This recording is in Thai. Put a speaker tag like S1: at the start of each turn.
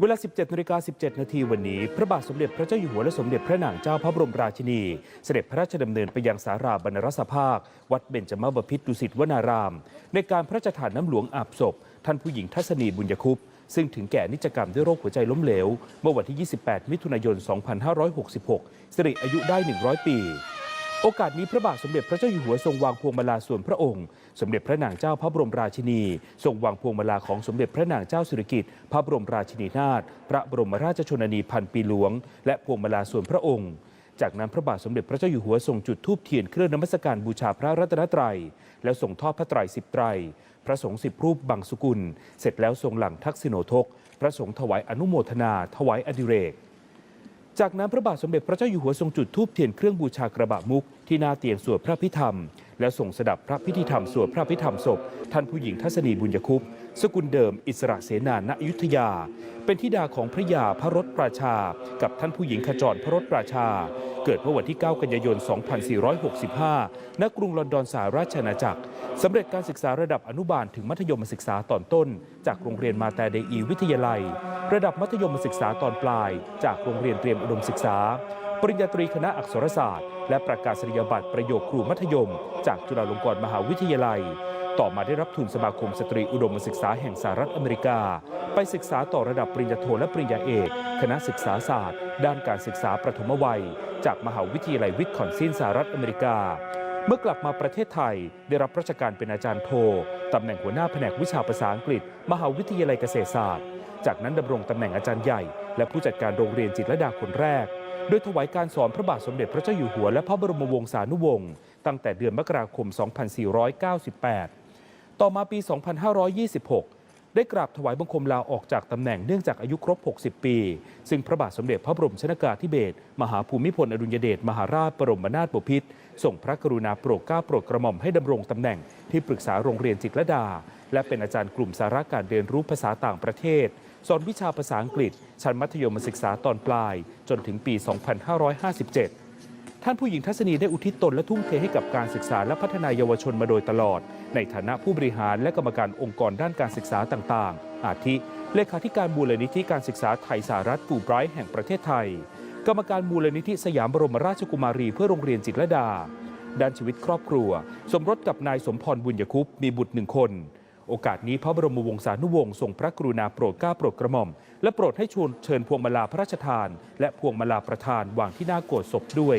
S1: เวลา 17นาฬิกา17 นาทีวันนี้ พระบาทสมเด็จพระเจ้าอยู่หัวและสมเด็จพระนางเจ้าพระบรมราชินี เสด็จพระราชดำเนินไปยังสาราบรรณรสภาค วัดเบญจมาบพิตรดุสิตวนาราม ในการพระราชทานน้ำหลวงอาบศพ ท่านผู้หญิงทัศนีบุญยคุปซึ่งถึงแก่นิจกรรมด้วยโรคหัวใจล้มเหลว เมื่อวันที่ 28 มิถุนายน 2566 สิริอายุได้ 100 ปี โอกาสนี้พระบาทสมเด็จพระเจ้าอยู่หัวทรงวางพวงมาลาส่วนพระองค์ สมเด็จพระนางเจ้าพระบรมราชินี ทรงวางพวงมาลาของสมเด็จพระนางเจ้าสิริกิติ์พระบรมราชินีนาถพระบรมราชชนนีพันปีหลวง และพวงมาลาส่วนพระองค์ จากนั้นพระบาทสมเด็จพระเจ้าอยู่หัวทรงจุดธูปเทียนเครื่องนมัสการบูชาพระรัตนตรัย แล้วส่งทอดพระไตรสิบไตรพระสงฆ์สิบรูปบังสุกุล เสร็จแล้วทรงหลังทักษิโนทก พระสงฆ์ถวายอนุโมทนา ถวายอดิเรก จากนั้นพระบาทสมเด็จพระเจ้าอยู่หัวทรงจุดธูปเทียนเครื่องบูชากระบะมุกที่หน้าเตียงสวดพระพิธรรม และส่งสดับพระพิธีธรรมสวดพระพิธรรมศพ ท่านผู้หญิงทัศนีบุญยคุปสกุลเดิมอิสระเสนาณอยุธยา เป็นธิดาของพระยาพระรถปราชา กับท่านผู้หญิงขจรพระรถปราชา เกิดเมื่อวันที่ 9 กันยายน 2465 ณ กรุงลอนดอนสหราชอาณาจักรสำเร็จการศึกษาระดับอนุบาลถึงมัธยมศึกษาตอนต้น จากโรงเรียนมาแต่เดอีวิทยาลัย ระดับมัธยมศึกษาตอนปลาย จากโรงเรียนเตรียมอุดมศึกษา ปริญญาตรีคณะอักษรศาสตร์ และประกาศนียบัตรประโยคครูมัธยม จากจุฬาลงกรณ์มหาวิทยาลัย ต่อมาได้รับทุนสมาคมสตรีอุดมศึกษาแห่งสหรัฐอเมริกา ไปศึกษาต่อระดับปริญญาโทและปริญญาเอก คณะศึกษาศาสตร์ ด้านการศึกษาประถมวัย จากมหาวิทยาลัยวิสคอนซินสหรัฐอเมริกาเมื่อกลับมาประเทศไทยได้รับราชการเป็นอาจารย์โท ตำแหน่งหัวหน้าแผนกวิชาภาษาอังกฤษ มหาวิทยาลัยเกษตรศาสตร์ จากนั้นดำรงตำแหน่งอาจารย์ใหญ่ และผู้จัดการโรงเรียนจิตรลดาคนแรก โดยถวายการสอนพระบาทสมเด็จพระเจ้าอยู่หัวและพระบรมวงศานุวงศ์ตั้งแต่เดือนมกราคม 2498 ต่อมาปี 2526 ได้กราบถวายบังคมลาออกจากตำแหน่งเนื่องจากอายุครบ 60 ปี ซึ่งพระบาทสมเด็จพระบรมชนากาธิเบศรมหาภูมิพลอดุลยเดชมหาราชบรมนาถบพิตรส่งพระกรุณาโปรดเกล้าโปรดกระหม่อมให้ดำรงตำแหน่งที่ปรึกษาโรงเรียนจิตรดา และเป็นอาจารย์กลุ่มสาระการเรียนรู้ภาษาต่างประเทศ สอนวิชาภาษาอังกฤษ ชั้นมัธยมศึกษาตอนปลาย จนถึงปี 2557 ท่านผู้หญิงทัศนีได้อุทิศตนและทุ่มเทให้กับการศึกษาและพัฒนายเยาวชนมาโดยตลอด ในฐานะผู้บริหารและกรรมการองค์กรด้านการศึกษาต่างๆ อาทิ เลขาธิการมูลนิธิการศึกษาไทยสหรัฐฟูไบรท์แห่งประเทศไทย กรรมการมูลนิธิสยามบรมราชกุมารีเพื่อโรงเรียนจิตรลดาด้านชีวิตครอบครัว สมรสกับนายสมพรบุญยคุปมีบุตรหนึ่งคน โอกาสนี้พระบรมวงศานุวงศ์ทรงพระกรุณาโปรดเกล้าโปรดกระหม่อม และโปรดให้ชวนเชิญพวงมาลาพระราชทาน และพวงมาลาประธานวางที่หน้าโกศศพด้วย